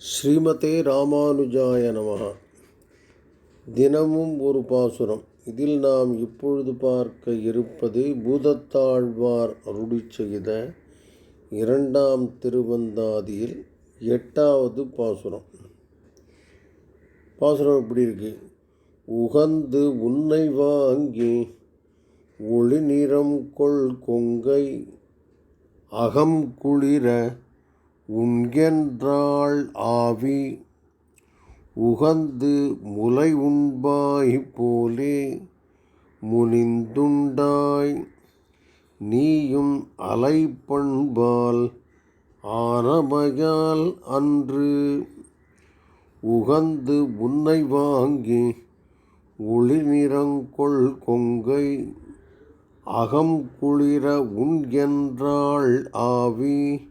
ஸ்ரீமதே ராமானுஜாய நமகா தினமும் ஒரு பாசுரம். இதில் நாம் இப்பொழுது பார்க்க இருப்பது பூதத்தாழ்வார் அருளி செய்த இரண்டாம் திருவந்தாதியில் எட்டாவது பாசுரம். பாசுரம் எப்படி இருக்கு? உகந்து உன்னை வாங்கி ஒளி நிறம் கொள் கொங்கை அகம் குளிர உண்கென்றாள் ஆவி உகந்து முலை உண்பாய் போலே முனிந்துண்டாய். நீயும் அலைப்பண்பால் ஆனமையால் அன்று உகந்து உன்னை வாங்கி ஒளிநிறங்கொள் கொங்கை அகம் குளிர உண்கென்றாள் ஆவி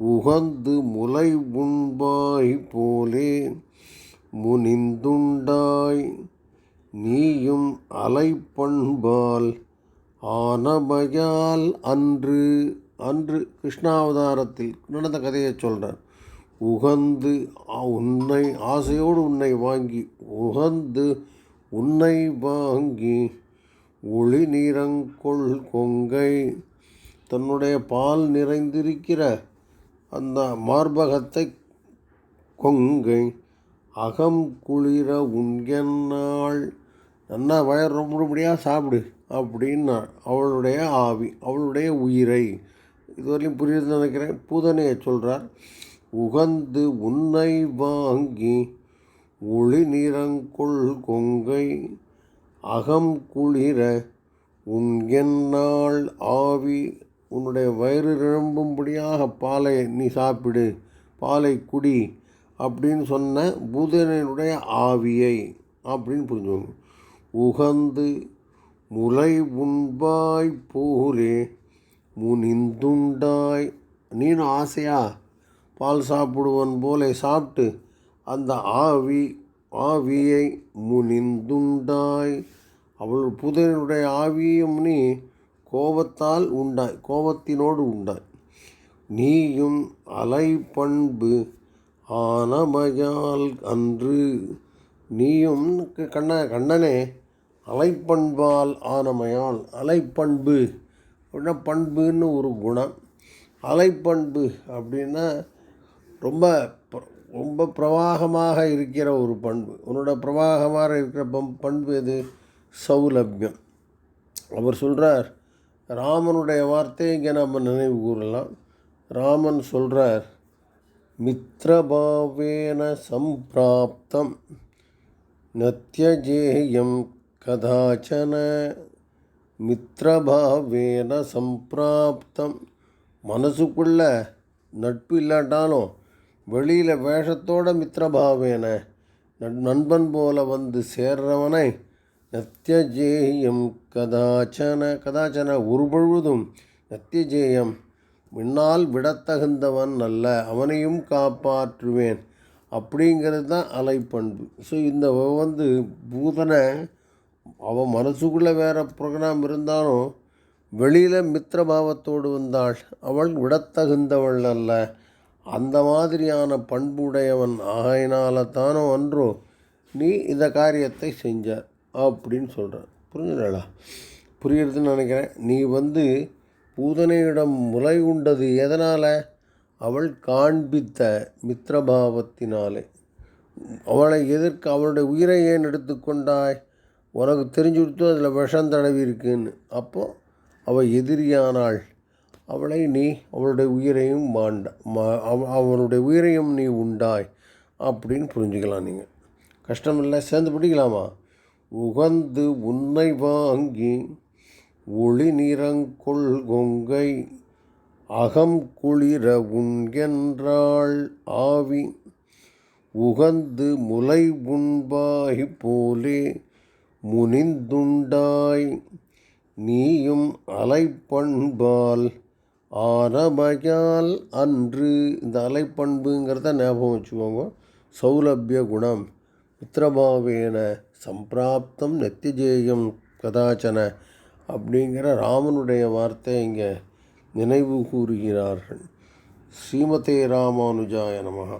உகந்து முலை உண்பாய் போலே முனிந்துண்டாய் நீயும் அலைப்பண்பால் ஆனமையால் அன்று அன்று கிருஷ்ணாவதாரத்தில் நடந்த கதையை சொல்கிறார் உகந்து உன்னை ஆசையோடு உன்னை வாங்கி உகந்து உன்னை வாங்கி ஒளி நிறங்கொள் கொங்கை தன்னுடைய பால் நிறைந்திருக்கிற அந்த மார்பகத்தை கொங்கை அகம் குளிர உண்கென்னாள் நல்லா வயர் ரொம்படியாக சாப்பிடு அப்படின்னா அவளுடைய ஆவி அவளுடைய உயிரை இதுவரையும் புரியுதுன்னு நினைக்கிறேன். பூதனையை சொல்கிறார் உகந்து உன்னை வாங்கி ஒளி நிறங்கொள் கொங்கை அகம் குளிர உன்கென்னாள் ஆவி உன்னுடைய வயிறு நிரம்பும்படியாக பாலை நீ சாப்பிடு பாலை குடி அப்படின்னு சொன்ன பூதனையுடைய ஆவியை அப்படின்னு புரிஞ்சுக்கோங்க. உகந்து முலை உண்பாய் போலே முனிந்துண்டாய். நீனும் ஆசையா? பால் சாப்பிடுவன் போல சாப்பிட்டு அந்த ஆவி ஆவியை முனிந்துண்டாய். அவள் புதனுடைய ஆவியும் நீ கோபத்தால் உண்டாய் கோபத்தினோடு உண்டாய். நீயும் அலைப்பண்பு ஆனமையால் அன்று நீயும் கண்ண கண்ணனே அலைப்பண்பால் ஆனமையால் அலைப்பண்பு அப்படின்னா பண்புன்னு ஒரு குணம். அலைப்பண்பு அப்படின்னா ரொம்ப ப- ரொம்ப பிரவாகமாக இருக்கிற ஒரு பண்பு. உன்னோட பிரவாகமாக இருக்கிற பம் பண்பு எது? சௌலபியம். அவர் சொல்கிறார் ராமனுடைய வார்த்தையை இங்கே நம்ம நினைவு கூறலாம். ராமன் சொல்கிறார் மித்ரபாவேன சம்பிராப்தம் நத்தியஜேயம் கதாச்சன மித்ரபாவேன சம்பிராப்தம். மனசுக்குள்ள நட்பு இல்லாட்டாலும் வெளியில் வேஷத்தோட மித்ரபாவேன நட்- நண்பன் போல வந்து சேர்றவனை நத்தியஜேயம் கதாச்சன கதாச்சன ஒருபொழுதும் நத்தியஜேயம் முன்னால் விடத்தகுந்தவன் அல்ல அவனையும் காப்பாற்றுவேன் அப்படிங்கிறது தான் அலைப்பண்பு. ஸோ இந்த வந்து பூதனை அவன் மனசுக்குள்ளே வேறு ப்ரோக்ராம் இருந்தாலும் வெளியில் மித்திரபாவத்தோடு வந்தாள். அவள் விடத்தகுந்தவள் அல்ல. அந்த மாதிரியான பண்புடையவன் ஆகையினால தானோ அன்றோ நீ இந்த காரியத்தை செஞ்சார் அப்படின்னு சொல்கிறேன் புரிஞ்சுங்களா புரியுறதுன்னு நினைக்கிறேன். நீ வந்து பூதனையிடம் முலை உண்டது எதனால்? அவள் காண்பித்த மித்திரபாவத்தினாலே அவளை எதிர்க்க அவளுடைய உயிரை ஏன் எடுத்துக்கொண்டாய் உனக்கு தெரிஞ்சு கொடுத்து அதில் விஷம் தடவி இருக்குன்னு. அப்போ அவள் எதிரியானாள். அவளை நீ அவளுடைய உயிரையும் மாண்ட மா அவ- அவளுடைய உயிரையும் நீ உண்டாய். அப்படின்னு புரிஞ்சுக்கலாம் நீங்கள் கஷ்டம் இல்லை சேர்ந்து பிடிக்கலாமா? உகந்து உன்னை வாங்கி ஒளி நிறங்கொள் கொங்கை அகம் குளிர உண்கென்றாள் ஆவி. உகந்து முலை உண்பாய் போலே முனிந்துண்டாய் நீயும் அலைப்பண்பால் ஆனமையால் அன்று இந்த அலைப்பண்புங்கிறத ஞாபகம் வச்சுக்கோங்க. சௌலபிய குணம் மித்திரபாவேன சம்பிராப்தம் நெத்திஜேயம் கதாச்சன அப்படிங்கிற ராமனுடைய வார்த்தை இங்கே நினைவு கூறுகிறார்கள். ஸ்ரீமதே ராமானுஜாய நமகா